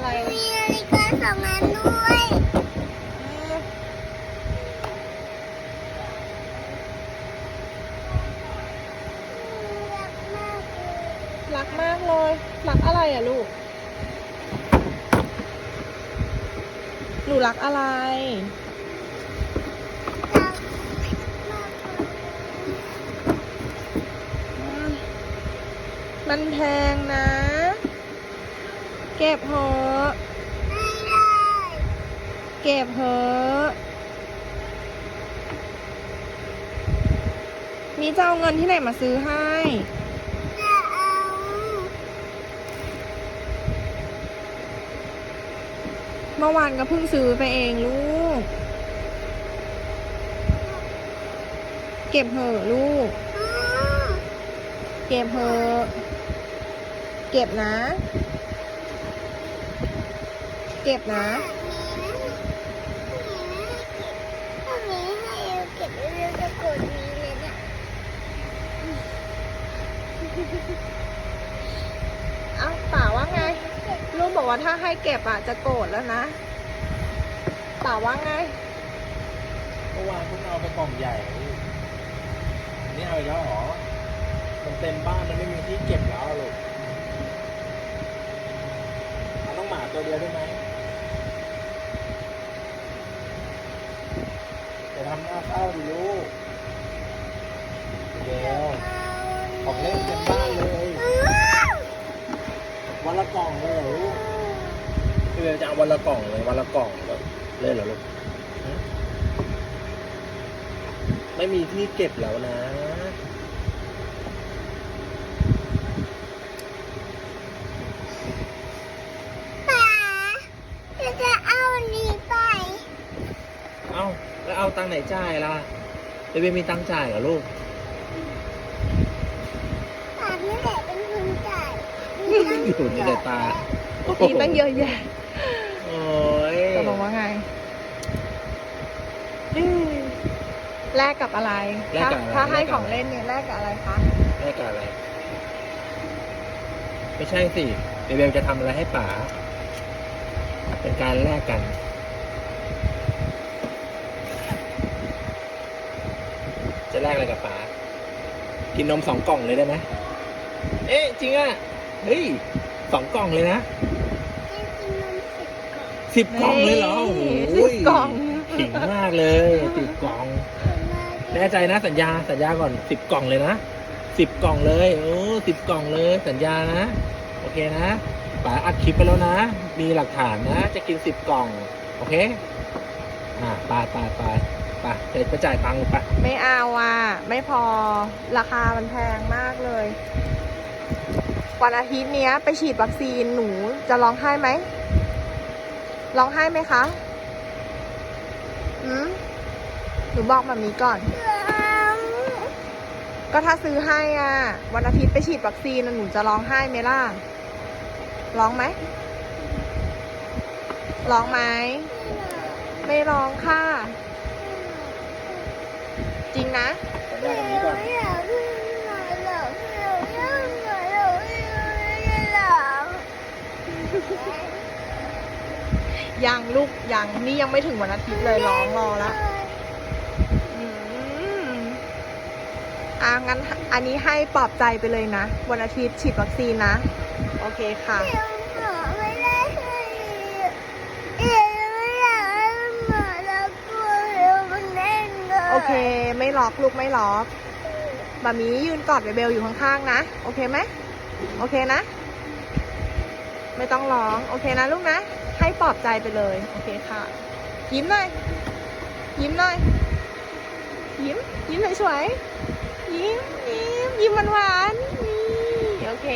อะไร มีนาฬิกาสองอันด้วยอืมรักมากเลยรักอะไรอะลูก หนูรักอะไร มันแพงนะ เก็บเหอะเก็บเหอะมีจะเอาเงินที่ไหนมาซื้อให้เมื่อวานก็เพิ่งซื้อไปเองลูก เก็บเหอะลูก เก็บเหอะ เก็บนะ เก็บนะเอาป่าว่าไง ลูกบอกว่าถ้าให้เก็บอะจะโกรธแล้วนะป่าว่าไงเมื่อวานคุณเอาไปกล่องใหญ่ นี่เอาแล้วหรอ มันเต็มบ้านมันไม่มีที่เก็บแล้วลูกเอาน้องหมาตัวเดียวได้ไหมจะทำหน้าเศร้า ดิลูกเดี๋ยวของเล่นเต็มบ้านเลย วันละกล่องเลยเหรอลูกพี่เบลจะเอาวันละกล่องเลยวันละกล่องเลยเลยเหรอลูกไม่มีที่เก็บแล้วนะ ป๋าจะจะเอาอันนี้ไป เอ้าแล้วเอา ตังค์ไหนจ่ายล่ะเบลมีตังค์จ่ายเหรอลูกป๋าที่ไหนเป็นคนจ่ายอยู่ในสายตามีตั้งเยอะแยะโอ้ยจะบอกว่าไงแลกกับอะไรถ้าถ้าให้ของเล่นเนี่ยแลกกับอะไรคะ แลกกับอะไร ไม่ใช่สิเบลจะทำอะไรให้ป๋าเป็นการแลกกัน จะแลกอะไรกับป๋ากินนมสองกล่องเลยได้ไหมเอ๊ะจริงอะเฮ้ยสองกล่องเลยนะให้กินนมสิบกล่องสิบกล่องเลยเหรอโอ้โหสิบกล่องขิงมากเลยสิบกล่อง แน่ใจนะสัญญาสัญญาก่อนสิบกล่องเลยนะสิบกล่องเลยโอ้สิบกล่องเลยสัญญานะโอเคนะป๋าอัดคลิปไปแล้วนะ มีหลักฐานนะ จะกินสิบกล่อง โอเค อ่าไปไปไป ไปเดี๋ยวไปจ่ายตังค์ไปไม่เอาอะ ไม่พอราคามันแพงมากเลย วันอาทิตย์เนี้ย ไปฉีดวัคซีนหนูจะร้องไห้ไหมร้องไห้ไหมคะอืมหนูบอกมามีก่อน ก็ถ้าซื้อให้อะ วันอาทิตย์ไปฉีดวัคซีนหนูจะร้องไห้ไหมล่ะ ร้องไหม ร้องไหม ไม่ร้องค่ะ ริงนะสัญญาตรงนี้ก่อนยังลูกยังนี่ยังไม่ถึงวันอาทิตย์เลยร้องรอละอืมอะงั้นอันนี้ให้ปลอบใจไปเลยนะ วันอาทิตย์ฉีดวัคซีนนะ โอเคค่ะ เค ไม่ล็อกลูกไม่ล็อกบะมียืนกอดเบเบลอยู่ข้างๆนะ โอเคไหมโอเคนะ ไม่ต้องร้อง โอเคนะลูกนะ ให้ปลอบใจไปเลย โอเคค่ะ ยิ้มหน่อย ยิ้มหน่อย ยิ้ม ยิ้มสวยๆยิ้มยิ้มยิ้มหวานๆโอเค